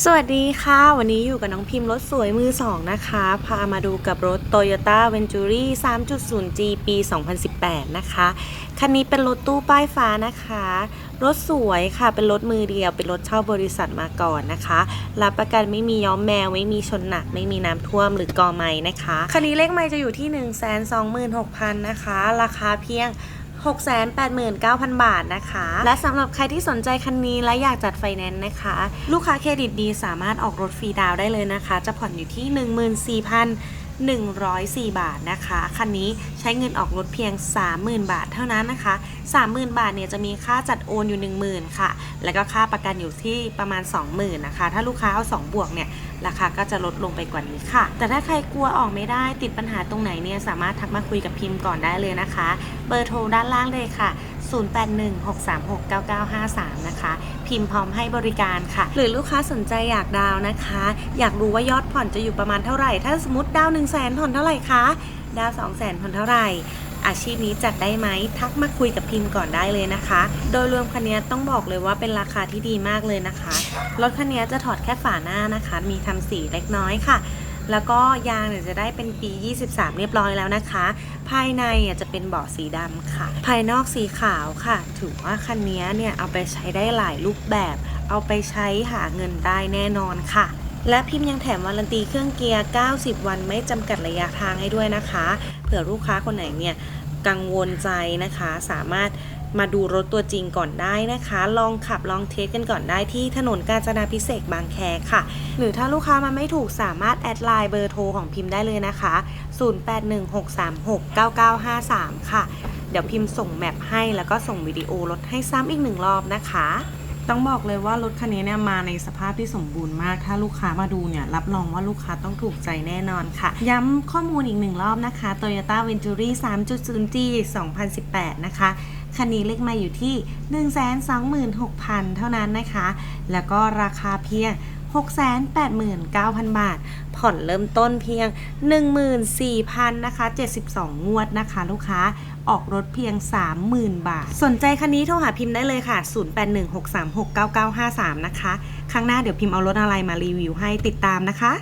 สวัสดีค่ะ วันนี้อยู่กับน้องพิมพ์รถสวยมือสองนะคะ พามาดูกับรถ Toyota Venturi 3.0G ปี 2018 นะคะ คันนี้เป็นรถตู้ป้ายฟ้านะคะ รถสวยค่ะ เป็นรถมือเดียว เป็นรถเช่าบริษัทมาก่อนนะคะ รับประกันไม่มีย้อมแมว ไม่มีชนหนัก ไม่มีน้ำท่วมหรือกอไม้นะคะ คันนี้เลขไม้จะอยู่ที่ 126,000 นะคะ ราคาเพียง 689,000 บาทนะคะ และสำหรับใครที่สนใจคันนี้และอยากจัดไฟแนนซ์นะคะ ลูกค้าเครดิตดีสามารถออกรถฟรีดาวได้เลยนะคะ จะผ่อนอยู่ที่ 14,104 บาทนะคะ คันนี้ใช้เงินออกรถเพียง 30,000 บาทเท่านั้นนะคะ 30,000 บาทเนี่ยจะมีค่าจัดโอนอยู่ 10,000 ค่ะ แล้วก็ค่าประกันอยู่ที่ประมาณ 20,000 นะคะ ถ้าลูกค้าเอา 2 บวกเนี่ย ราคาก็จะลดลงไปกว่านี้ค่ะ แต่ถ้าใครกลัวออกไม่ได้ติดปัญหาตรงไหนเนี่ยสามารถทักมาคุยกับพิมพ์ก่อนได้เลยนะคะ เบอร์โทรด้านล่างเลยค่ะ 0816369953 นะคะ พิมพ์พร้อมให้บริการค่ะ หรือลูกค้าสนใจอยากดาวนะคะ อยากรู้ว่ายอดผ่อนจะอยู่ประมาณเท่าไหร่ ถ้าสมมติดาว 1 0 0 0 0แสนผ่อนเท่าไหร่คะ ดาว 2 0 0 0 0 0ผ่อนเท่าไหร่ อาชีพนี้จัดได้ไหมทักมาคุยกับพิมพ์ก่อนได้เลยนะคะ โดยรวมคันนี้ต้องบอกเลยว่าเป็นราคาที่ดีมากเลยนะคะรถคันนี้จะถอดแค่ฝาหน้านะคะ มีทำสีเล็กน้อยค่ะแล้วก็ยางเนี่ยจะได้เป็นปี 23 เรียบร้อยแล้วนะคะ ภายในอะจะเป็นเบาะสีดำค่ะ ภายนอกสีขาวค่ะ ถือว่าคันนี้เนี่ยเอาไปใช้ได้หลายรูปแบบ เอาไปใช้หาเงินได้แน่นอนค่ะ และพิมพ์ยังแถมวารันตีเครื่องเกียร์ 90 วันไม่จำกัดระยะทางให้ด้วยนะคะ เผื่อลูกค้าคนไหนเนี่ยกังวลใจนะคะ สามารถมาดูรถตัวจริงก่อนได้นะคะ ลองขับลองเทสกันก่อนได้ที่ถนนกาญจนาพิเศษบางแคค่ะ หรือถ้าลูกค้ามาไม่ถูกสามารถแอดไลน์เบอร์โทรของพิมพ์ได้เลยนะคะ 0816369953 ค่ะ เดี๋ยวพิมพ์ส่งแมปให้แล้วก็ส่งวิดีโอรถให้ซ้ำอีกหนึ่งรอบนะคะ ต้องบอกเลยว่ารถคันนี้เนี่ยมาในสภาพที่สมบูรณ์มาก ถ้าลูกค้ามาดูเนี่ยรับรองว่าลูกค้าต้องถูกใจแน่นอนค่ะ ย้ำข้อมูลอีกหนึ่งรอบนะคะ Toyota Venturi 3.0G 2018 นะคะคันนี้เลขมาอยู่ที่ 126,000 เท่านั้นนะคะ แล้วก็ราคาเพียง 689,000 บาท ผ่อนเริ่มต้นเพียง 14,000นะคะ 72 งวดนะคะ ลูกค้าออกรถเพียง 30,000 บาท สนใจคันนี้โทรหาพิมพ์ได้เลยค่ะ 0816369953 นะคะ ครั้งหน้าเดี๋ยวพิมพ์เอารถอะไรมารีวิวให้ติดตามนะคะ